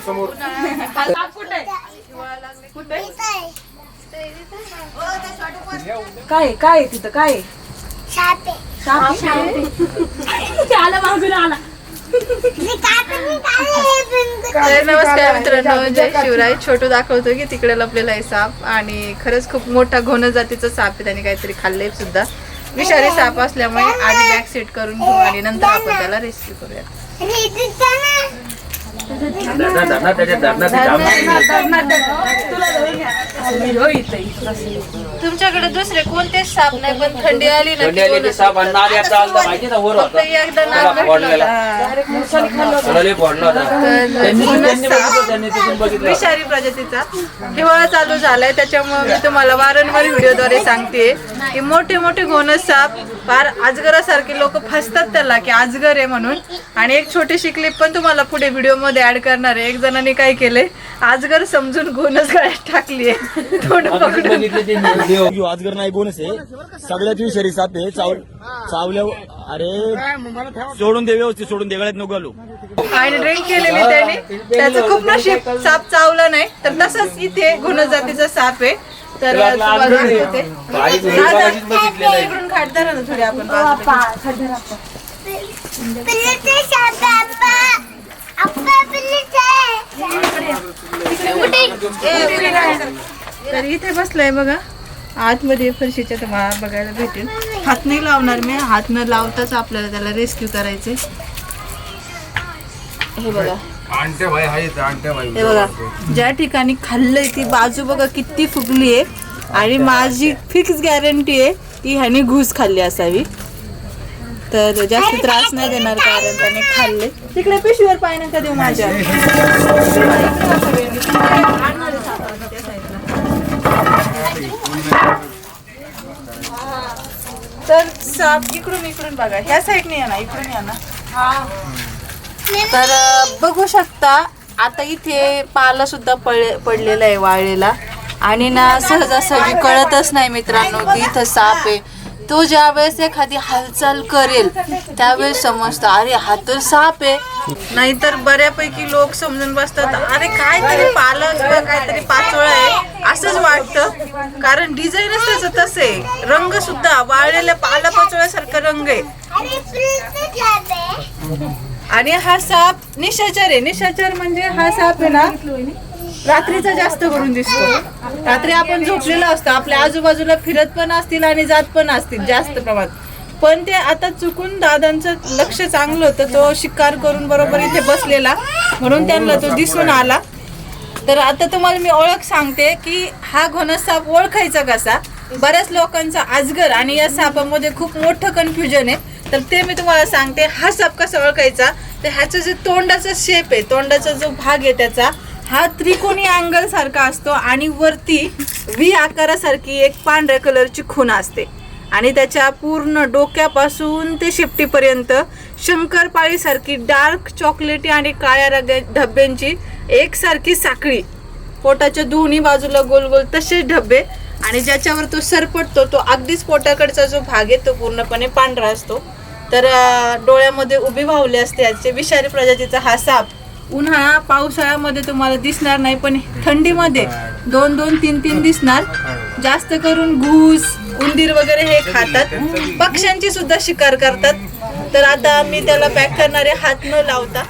समोर काय काय आहे तिथं? काय आहे? सापे साप आहे? आला मागून आला. तर नमस्कार मित्रांनो जय शिवराय. छोटू दाखवतो की तिकडे लपलेला आहे साप आणि खरंच खूप मोठा घोण जातीचा साप आहे त्याने काहीतरी खाल्लंय सुद्धा. विषारी साप असल्यामुळे आधी बॅक सेट करून घेऊ आणि नंतर आपण त्याला रेस्क्यू करूया तुमच्याकडे दुसरे कोणतेच साप नाही पण थंडी आली ना की साप आणि नाल एकदा आलता माहिती ना वर फक्त होता. एकदा नाक भेटला फोडलेला. होता. सडले फोडला होता. तर त्यांनी कोणच त्यांनी साप बघितलं त्यांनी तिथून बघितलं. विषारी प्रजातीचा. हिवाळा चालू झालाय त्याच्यामुळे मी तुम्हाला वारंवार व्हिडिओद्वारे सांगते की मोठे मोठे घोणस साप फार अजगरासारखे लोक फसतात त्याला की अजगर आहे म्हणून. आणि एक छोटीशी क्लिप पण तुम्हाला पुढे व्हिडिओ मध्ये ऍड करणार आहे. एक जणांनी काय केलंय? अजगर समजून घोणस गळ्यात टाकली तोंड पकडून. आजगर नाही कोणच आहे. सगळ्यात विषारी साप आहे. चाव चावल्या अरे सोडून दे व्यवस्थित सोडून दे. गळ्यात नको घालू. आणि ड्रिंक केलेली त्याने. त्याचं खूप नशीब. साप चावला नाही. तर तसंच इथे गुण जातीचा साप आहे. तर. इकडून खाट धरा ना थोडी आपण. तर इथे बसलाय बघा. आतमध्ये फरशीच्या तुम्हाला बघायला भेटेल. हात नाही लावणार मी. हात न लावताच आपल्याला त्याला रेस्क्यू करायचे हे बघा. आणते भाई हाय आणते भाई हे बघा. ज्या ठिकाणी खाल्लंय ती बाजू बघा किती फुगली आहे आणि माझी फिक्स गॅरंटी आहे की ह्याने घुस खाल्ली असावी. तर जास्त त्रास नाही देणार कारण त्याने खाल्ले. तिकडे पिशवीवर पाय नका देऊ माझ्या. तर साप इकडून इकडून बघा. ह्या साईडने या ना इकडून या ना. तर बघू शकता आता इथे पाला सुद्धा पड पडलेला आहे वाळलेला. आणि ना सहजासहजी कळतच नाही मित्रांनो की इथं साप आहे. तो ज्या वेळेस एखादी हालचाल करेल त्यावेळेस समजतं अरे हा तर साप आहे. नाहीतर बऱ्यापैकी लोक समजून बसतात अरे काहीतरी पालक काहीतरी पाचोळा आहे. असंच वाटतं. कारण डिझाईनच त्याचं तसं आहे. रंग सुद्धा वाळलेल्या पाला पाचोळ्यासारखा रंग आहे. आणि हा साप निशाचर आहे. निशाचर म्हणजे हा साप आहे ना रात्रीचा जास्त करून दिसतो. रात्री आपण झोपलेलो असतो. आपल्या आजूबाजूला फिरत पण असतील आणि जात पण असतील जास्त प्रमाणात. पण ते आता चुकून दादांचं लक्ष चांगलं होतं. तो शिकार करून बरोबर इथे बसलेला. म्हणून त्यांना तो दिसून आला. तर आता तुम्हाला मी ओळख सांगते की हा घोणस साप ओळखायचा कसा? बऱ्याच लोकांचा आजगर आणि या सापामध्ये खूप मोठं कन्फ्युजन आहे. तर ते मी तुम्हाला सांगते. हा साप कसा ओळखायचा? तर ह्याचं जे तोंडाचा शेप आहे तोंडाचा जो भाग आहे त्याचा हा त्रिकोणी अँगल सारखा असतो आणि वरती व्ही आकारासारखी एक पांढऱ्या कलरची खूण असते. आणि त्याच्या पूर्ण डोक्यापासून ते शेपटीपर्यंत शंकरपाळीसारखी डार्क चॉकलेटी आणि काळ्या रंगा ढब्ब्यांची एकसारखी साखळी. पोटाच्या दोन्ही बाजूला गोल गोल तसेच ढब्बे आणि ज्याच्यावर तो सरपटतो तो अगदीच पोटाकडचा जो भाग आहे तो पूर्णपणे पांढरा असतो. तर डोळ्यामध्ये उभी वावली असते. याचे विषारी प्रजातीचा हा साप उन्हाळा पावसाळ्यामध्ये तुम्हाला दिसणार नाही पण थंडीमध्ये दोन दोन तीन तीन दिसणार. जास्त करून घूस उंदीर वगैरे हे खातात. पक्ष्यांची सुद्धा शिकार करतात. तर आता मी त्याला पॅक करणारे हात न लावता.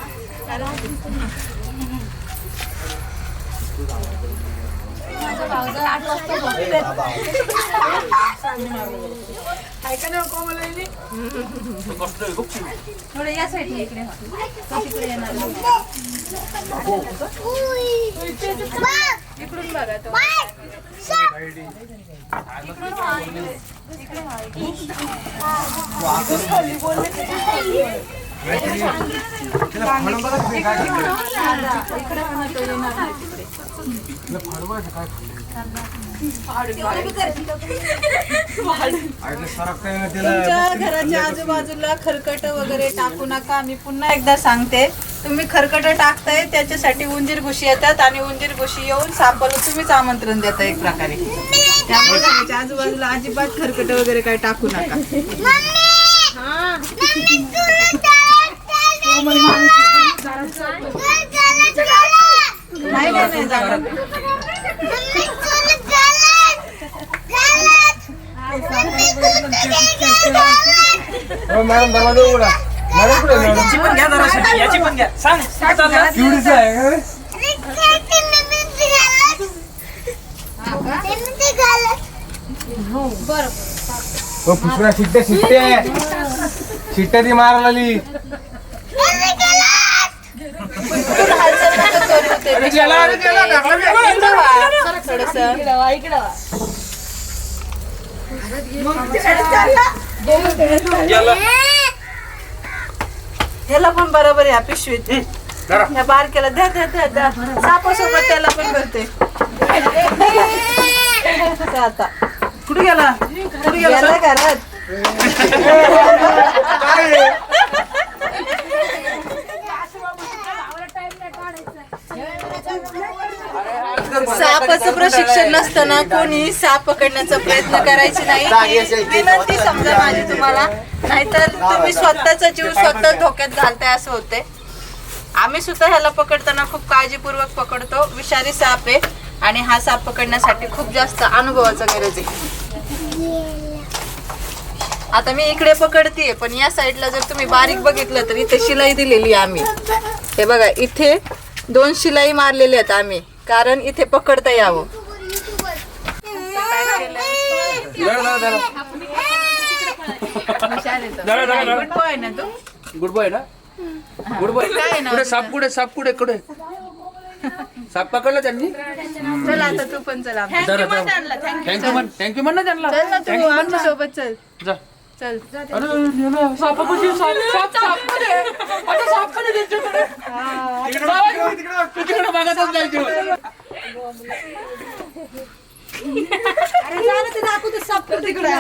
थोडं या साईडने इकडे तो तिकडे येणार. इकडून बघा तो इकडून हा, इकडे. इकडे हा, इकडे. इकडे म्हणा तो येणार नाही तिकडे. तुमच्या घराच्या आजूबाजूला खरकट वगैरे टाकू नका. मी पुन्हा एकदा सांगते. तुम्ही खरकट टाकताय त्याच्यासाठी उंदीर घुशी येतात आणि उंदीर घुशी येऊन सापाला तुम्हीच आमंत्रण देता एक प्रकारे. त्यामुळे घराच्या आजूबाजूला अजिबात खरकट वगैरे काही टाकू नका. नाही नाही, नाही मॅडम दरवाजा उघडा. मॅडम कुठे आहे, मॅडम? पण घ्या जरा याची पण घ्या. सांग काय चाललं एवढीच आहे का? रे? हो पुसरा शिट्टे शिट्टे शिट्टे ती मारायला आली थोडंसं. ह्याला पण बरोबर आहे पिशवीत ह्या बारक्याला द्या द्या द्या द्या. सापासोबत त्याला पण करते. आता. कुठे गेला? कुठे गेला? गेला घरात. सापाचं प्रशिक्षण नसताना कोणी साप पकडण्याचा प्रयत्न करायचे नाही. ही विनंती समजा माझी तुम्हाला. नाहीतर तुम्ही स्वतःचा जीव स्वतः धोक्यात घालताय असं होते आम्ही सुद्धा ह्याला पकडताना खूप काळजीपूर्वक पकडतो. विषारी साप आहे आणि हा साप पकडण्यासाठी खूप जास्त अनुभवाचा गरज आहे. आता मी इकडे पकडतीये पण या साईडला जर तुम्ही बारीक बघितलं तर इथे शिलाई दिलेली आहे आम्ही. हे बघा इथे दोन शिलाई मारलेल्या आहेत आम्ही. कारण इथे पकडता यावं. गुड बॉय ना? Good boy. काय आहे ना कुठे साप कुठे साप कुठे कुठे? साप पकडला त्यांनी? चल आता तू पण चल थँक्यू म्हण थँक्यू म्हण ना त्यांना चल ना तू आमच्यासोबत चल. जा. चल. अरे नेलं. सापापाशी साप साप सापकडे आता सापकडे त्यांच्याकडे तू तिकडे बघतच जायचं अरे जा ना ते दाखवतो साप तिकडे.